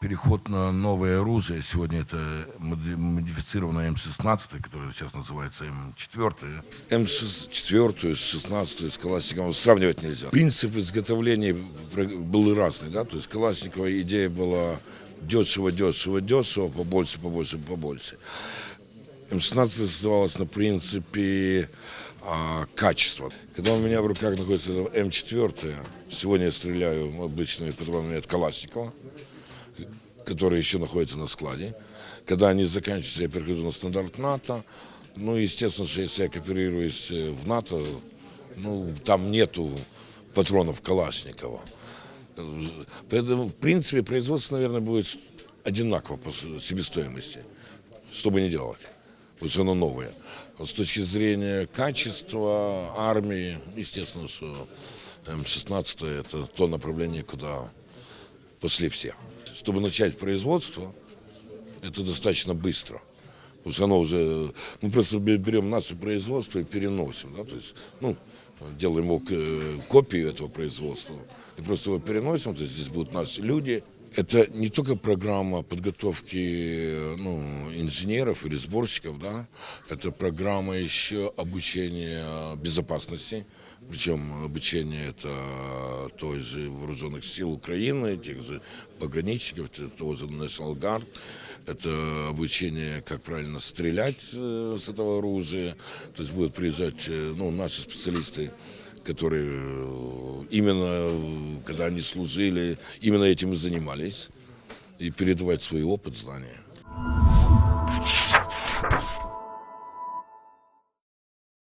переход на новое оружие. Сегодня это моди- модифицированная М-16, которая сейчас называется М4. М4 с 16 с Калашниковым сравнивать нельзя. Принцип изготовления был разный. Да? То есть Калашникова идея была дешево, дешево, дешево, побольше, побольше, побольше. М16 создавалась на принципе а, качества. Когда у меня в руках находится М4, сегодня я стреляю обычными патронами от Калашникова, которые еще находятся на складе. Когда они заканчиваются, я перехожу на стандарт НАТО. Ну, естественно, что если я кооперируюсь э, в НАТО, ну, там нету патронов Калашникова. Поэтому, в принципе, производство, наверное, будет одинаково по себестоимости, что бы ни делать. Потому что оно новое. Вот с точки зрения качества армии, естественно, что М-16 это то направление, куда пошли все. Чтобы начать производство, это достаточно быстро. Потому что оно уже, мы просто бе- берем наше производство и переносим, да, то есть, ну, делаем его копию этого производства и просто его переносим, то есть здесь будут наши люди. Это не только программа подготовки э, ну, инженеров или сборщиков, да, это программа еще обучения безопасности, причем обучение это той же вооруженных сил Украины, тех же пограничников, это тоже National Guard, это обучение, как правильно стрелять э, с этого оружия. То есть будут приезжать э, ну, наши специалисты, которые э, именно, когда они служили, именно этим и занимались, и передавать свой опыт, знания.